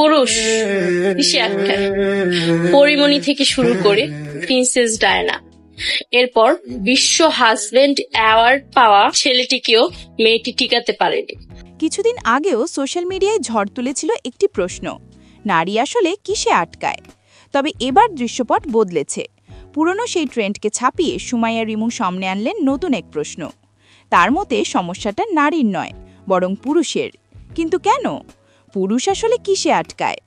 পুরুষ। পরিমণি থেকে শুরু করে প্রিন্সেস ডায়না। এরপর বিশ্ব হাজবেন্ড অ্যাওয়ার্ড পাওয়া ছেলেটিকেও মেয়েটি টিকাতে পারেনি। কিছুদিন আগেও সোশ্যাল মিডিয়ায় ঝড় তুলেছিল একটি প্রশ্ন, নারী আসলে কিসে আটকায়? তবে এবার দৃশ্যপট বদলেছে। পুরনো সেই ট্রেন্ডকে ছাপিয়ে সুমাইয়া রিমু সামনে আনলেন নতুন এক প্রশ্ন, তার মতে সমস্যাটা নারীর নয়, বরং পুরুষের। কিন্তু কেন? পুরুষ আসলে কিসে আটকায়?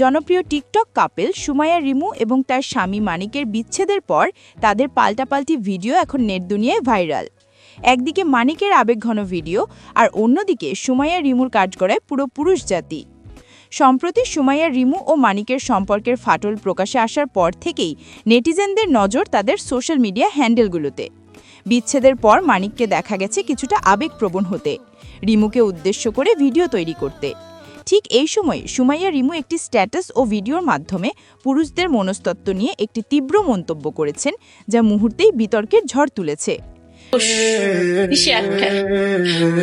জনপ্রিয় টিকটক কাপেল সুমাইয়া রিমু এবং তার স্বামী মানিকের বিচ্ছেদের পর তাদের পাল্টাপাল্টি ভিডিও এখন নেট দুনিয়ায় ভাইরাল। একদিকে মানিকের আবেগঘন ভিডিও আর অন্যদিকে সুমাইয়া রিমুর কাজ করায় পুরো পুরুষ জাতি। সম্প্রতি সুমাইয়া রিমু ও মানিকের সম্পর্কের ফাটল প্রকাশে আসার পর থেকেই নেটিজেনদের নজর তাদের সোশ্যাল মিডিয়া হ্যান্ডেলগুলোতে। বিচ্ছেদের পর মানিককে দেখা গেছে কিছুটা আবেগপ্রবণ হতে। রিমুকে উদ্দেশ্য করে ভিডিও তৈরি করতে। ঠিক এই সময় সুমাইয়া রিমু একটি স্ট্যাটাস ও ভিডিওর মাধ্যমে পুরুষদের মনস্তত্ত্ব নিয়ে একটি তীব্র মন্তব্য করেছেন, যা মুহূর্তেই বিতর্কের ঝড় তুলেছে।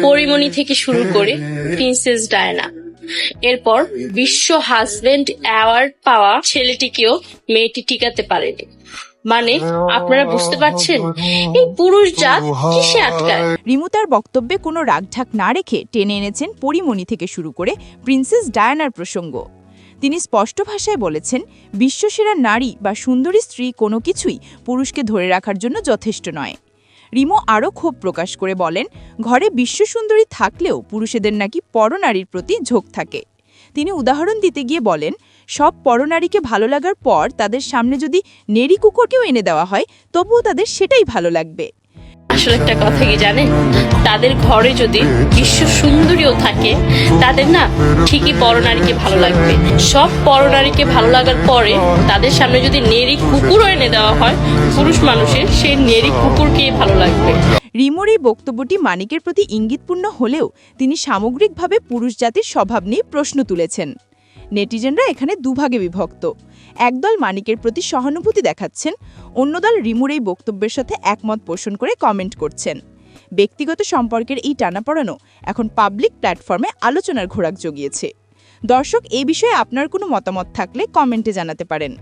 পরিমণি থেকে শুরু করে প্রিন্সেস ডায়না। এরপর বিশ্ব হাজবেন্ড অ্যাওয়ার্ড পাওয়া ছেলেটিকেও মেয়েটি টিকাতে পারেনি। মানে আপনারা বুঝতে পারছেন? এই পুরুষ জাত কিসে আটকায়? রিমু তার বক্তব্যে কোনো রাগঢাক না রেখে টেনে এনেছেন পরিমণি থেকে শুরু করে প্রিন্সেস ডায়ানার প্রসঙ্গ। তিনি স্পষ্ট ভাষায় বলেছেন, বিশ্বসেরা নারী বা সুন্দরী স্ত্রী কোনো কিছুই পুরুষকে ধরে রাখার জন্য যথেষ্ট নয়। রিমো আরও ক্ষোভ প্রকাশ করে বলেন, ঘরে বিশ্বসুন্দরী থাকলেও পুরুষেদের নাকি পরনারীর প্রতি ঝোঁক থাকে। তিনি উদাহরণ দিতে গিয়ে বলেন সব পরনারীকে ভালো লাগার পর তাদের সামনে যদি নেড়ি কুকুরকেও এনে দেওয়া হয় তবুও তাদের সেটাই ভালো লাগবে। আসলে একটা কথা কি জানেন? তাদের ঘরে যদি বিশ্ব সুন্দরীও থাকে তাদের না ঠিকই পরনারীকে ভালো লাগবে। সব পরনারীকে ভালো লাগার পরে তাদের সামনে যদি নেড়ি কুকুরও এনে দেওয়া হয় পুরুষ মানুষের সেই নেড়ি কুকুরকেই ভালো লাগবে। রিমোর এই বক্তব্যটি মানিকের প্রতি ইঙ্গিতপূর্ণ হলেও তিনি সামগ্রিকভাবে পুরুষ জাতির স্বভাব নিয়ে প্রশ্ন তুলেছেন। নেটিজেনরা এখানে দুভাগে বিভক্ত। একদল মানিকের প্রতি সহানুভূতি দেখাচ্ছেন, অন্য দল রিমুর এই বক্তব্যের সাথে একমত পোষণ করে কমেন্ট করছেন। ব্যক্তিগত সম্পর্কের এই টানাপড়ানো এখন পাবলিক প্ল্যাটফর্মে আলোচনার ঘোরাক জগিয়েছে। দর্শক, এ বিষয়ে আপনার কোনো মতামত থাকলে কমেন্টে জানাতে পারেন।